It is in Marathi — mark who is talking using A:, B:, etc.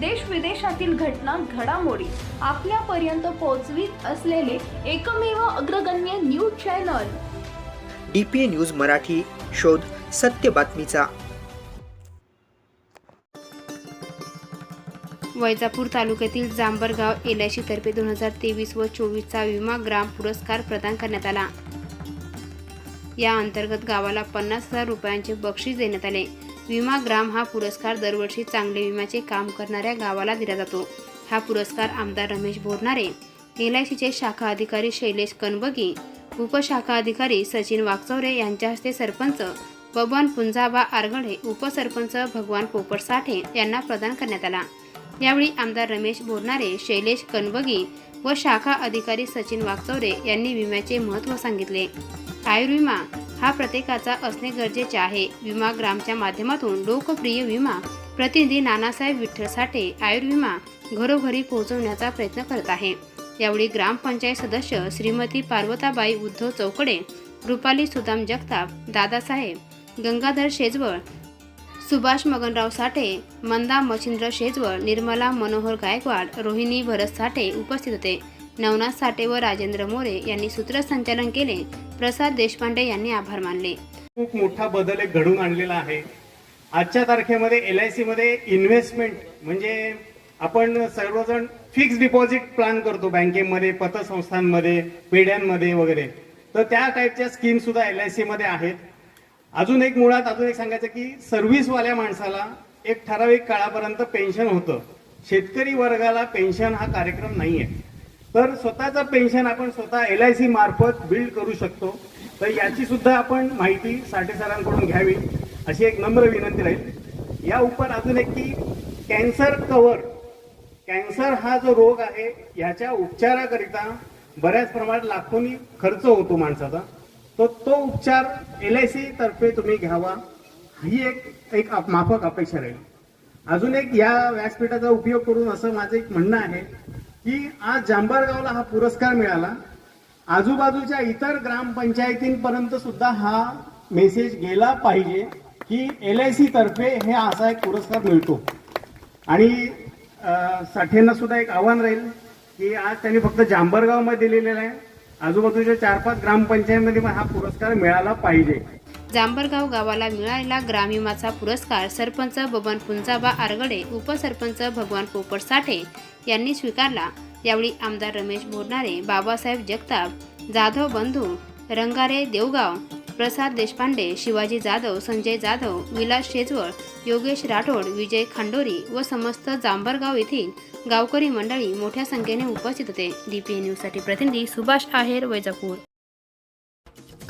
A: देश विदेशातील घटना घडामोडी आपल्यापर्यंत पोहोचवीत असलेले एकमेव अग्रगण्य news channel.
B: D P A news Marathi शोध सत्य बातमीचा.
C: वैजापूर तालुक्यातील जांभरगाव एल आय तर्फे दोन हजार तेवीस व चोवीसचा विमा ग्राम पुरस्कार प्रदान करण्यात आला. या अंतर्गत गावाला पन्नास हजार रुपयांचे बक्षीस देण्यात आले. विमा ग्राम हा पुरस्कार दरवर्षी चांगले विम्याचे काम करणाऱ्या गावाला दिला जातो. हा पुरस्कार आमदार रमेश बोरणारे एल आय सीचे शाखा अधिकारी शैलेश कनबगी उपशाखा अधिकारी सचिन वागचौरे यांच्या हस्ते सरपंच बबन पुंजाबा आरगडे उपसरपंच भगवान पोपट साठे यांना प्रदान करण्यात आला. यावेळी आमदार रमेश बोरणारे शैलेश कनबगी व शाखा अधिकारी सचिन वागचौरे यांनी विम्याचे महत्त्व सांगितले. आयुर्विमा हा प्रत्येकाचा असणे गरजेचे आहे. विमा ग्रामच्या माध्यमातून लोकप्रिय विमा प्रतिनिधी नानासाहेब विठ्ठल साठे आयुर्विमा घरोघरी पोहोचवण्याचा प्रयत्न करत आहे. यावेळी ग्रामपंचायत सदस्य श्रीमती पार्वताबाई उद्धव चौकडे रुपाली सुदाम जगताप दादासाहेब गंगाधर शेजवळ सुभाष मगनराव साठे मंदा मच्छिंद्र शेजवळ निर्मला मनोहर गायकवाड रोहिणी भरत साठे उपस्थित होते. नवनाथ साठे व राजेंद्र मोरे यांनी सूत्रसंचालन केले. प्रसाद देशपांडे यांनी आभार मानले.
D: खूप मोठा बदल एक घडून आणलेला आहे. आजच्या तारखेमध्ये एल आयमध्ये इन्व्हेस्टमेंट म्हणजे आपण सर्वजण फिक्स डिपॉझिट प्लॅन करतो बँकेमध्ये पतसंस्थांमध्ये पेढ्यांमध्ये वगैरे. तर त्या टाईपच्या स्कीम सुद्धा एल आयमध्ये आहेत. अजून एक मुळात अजून एक सांगायचं की सर्व्हिसवाल्या माणसाला एक ठराविक काळापर्यंत पेन्शन होतं. शेतकरी वर्गाला पेन्शन हा कार्यक्रम नाही आहे तर स्वतःचं पेन्शन आपण स्वतः एल आय सी मार्फत बिल्ड करू शकतो. तर याची सुद्धा आपण माहिती साठेसरांकडून घ्यावी अशी एक नम्र विनंती राहील. या उपर अजून एक की कॅन्सर कव्हर कॅन्सर हा जो रोग आहे याच्या उपचाराकरिता बऱ्याच प्रमाणात लाखोनी खर्च होतो माणसाचा. तर तो उपचार एल आय सी तर्फे तुम्ही घ्यावा ही एक एक अप- माफक अपेक्षा राहील. अजून एक या व्यासपीठाचा उपयोग करून असं माझं एक म्हणणं आहे की आज जांभरगावला हा पुरस्कार मिळाला. आजूबाजूच्या इतर ग्रामपंचायतींपर्यंत सुद्धा हा मेसेज गेला पाहिजे की एल आय सी तर्फे हे असा एक पुरस्कार मिळतो. आणि साठेंना सुद्धा एक आव्हान राहील की आज त्यांनी फक्त जांभरगावमध्ये दिलेला आहे. आजूबाजूच्या चार पाच ग्रामपंचायतीमध्ये पण हा पुरस्कार मिळाला पाहिजे.
C: जांभरगाव गावाला मिळालेला ग्रामविमाचा पुरस्कार सरपंच बबन पुंजाबा आरगडे उपसरपंच भगवान पोपट साठे यांनी स्वीकारला. यावेळी आमदार रमेश बोरणारे बाबासाहेब जगताप जाधव बंधू रंगारे देवगाव प्रसाद देशपांडे शिवाजी जाधव संजय जाधव विलास शेजवळ योगेश राठोड विजय खांडोरी व समस्त जांभरगाव येथील गावकरी मंडळी मोठ्या संख्येने उपस्थित होते. डी पी न्यूजसाठी प्रतिनिधी सुभाष आहेर वैजापूर.